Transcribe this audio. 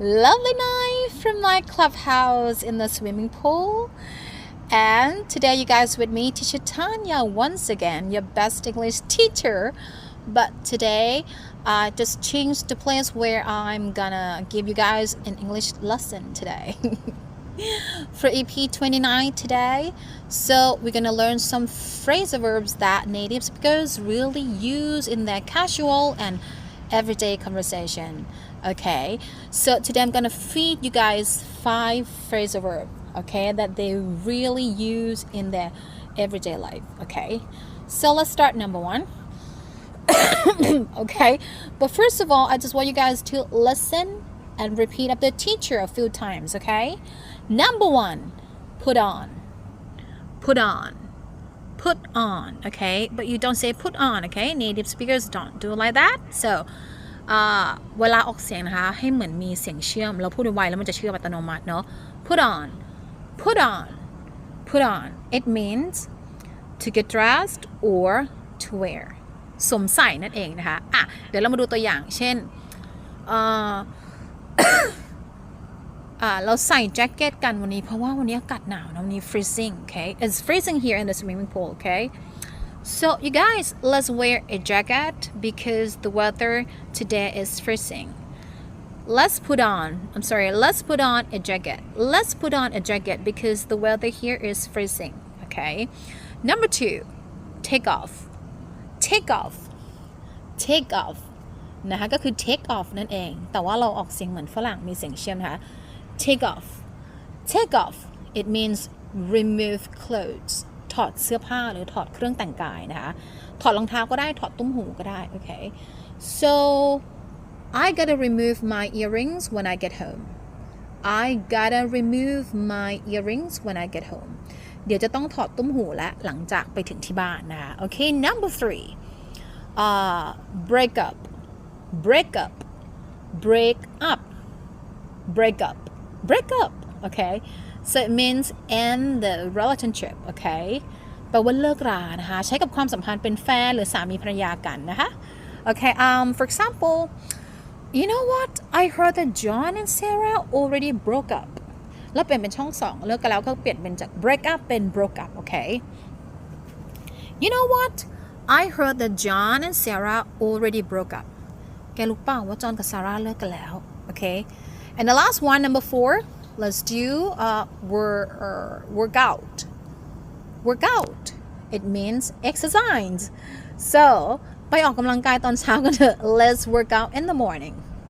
lovely night from my clubhouse in the swimming pool. And today, you guys with me, teacher Tanya, once again, your best English teacher. But today, I just changed the place where I'm gonna give you guys an English lesson today. For EP 29 today, so we're gonna learn some phrasal verbs that native speakers really use in their casual and everyday conversation. Okay, so today I'm gonna feed you guys five phrasal verbs, okay, that they really use in their everyday life. Okay, so let's start number one. okay, but first of all, I just want you guys to listen and repeat after the teacher a few times. Okay, number one, put on, put on. Put on, okay, but you don't say put on, okay? Native speakers don't do like that. So เวลาออกเสียงนะคะ ให้เหมือนมีเสียงเชื่อม เราพูดไวแล้วมันจะเชื่อมอัตโนมัติเนาะ put on put on put on it means to get dressed or to wear สวมใส่นั่นเองนะคะ อะ เดี๋ยวเรามาดูตัวอย่าง เช่นเอ่ออ่า เราใส่แจ็คเก็ตกันวันนี้ เพราะว่าวันนี้อากาศหนาวนะวันนี้ freezing okay it's freezing here in the swimming pool okay so you guys let's wear a jacket because the weather today is freezing let's put on i'm sorry let's put on a jacket let's put on a jacket because the weather here is freezing okay number two take off take off take off นะคะก็คือ take off นั่นเอง แต่ว่าเราออกเสียงเหมือนฝรั่งมีเสียงเชื่อมนะคะ take off take off it means remove clothes ถอดเสื้อผ้าหรือถอดเครื่องแต่งกายนะคะ ถอดรองเท้าก็ได้ ถอดตุ้มหูก็ได้ โอเค so I gotta remove my earrings when I get home I gotta remove my earrings when I get home เดี๋ยวจะต้องถอดตุ้มหูและหลังจากไปถึงที่บ้านนะคะ โอเค number three uh, break up break up break up break up break up okay so it means end the relationship okay แปลว่าเลิกรานะคะ ใช้กับความสัมพันธ์เป็นแฟนหรือสามีภรรยากันนะคะ okay um for example you know what I heard that John and Sarah already broke up แล้วเปลี่ยนเป็นช่องสองเลิกกันแล้วก็เปลี่ยนเป็นจาก break up เป็น broke up okay you know what I heard that John and Sarah already broke up แกรู้เปล่าว่าจอห์นกับซาร่าเลิกกันแล้ว okay and the last one number four let's do uh work uh, work out work out it means exercise so ไปออกกำลังกายตอนเช้ากันเถอะ let's work out in the morning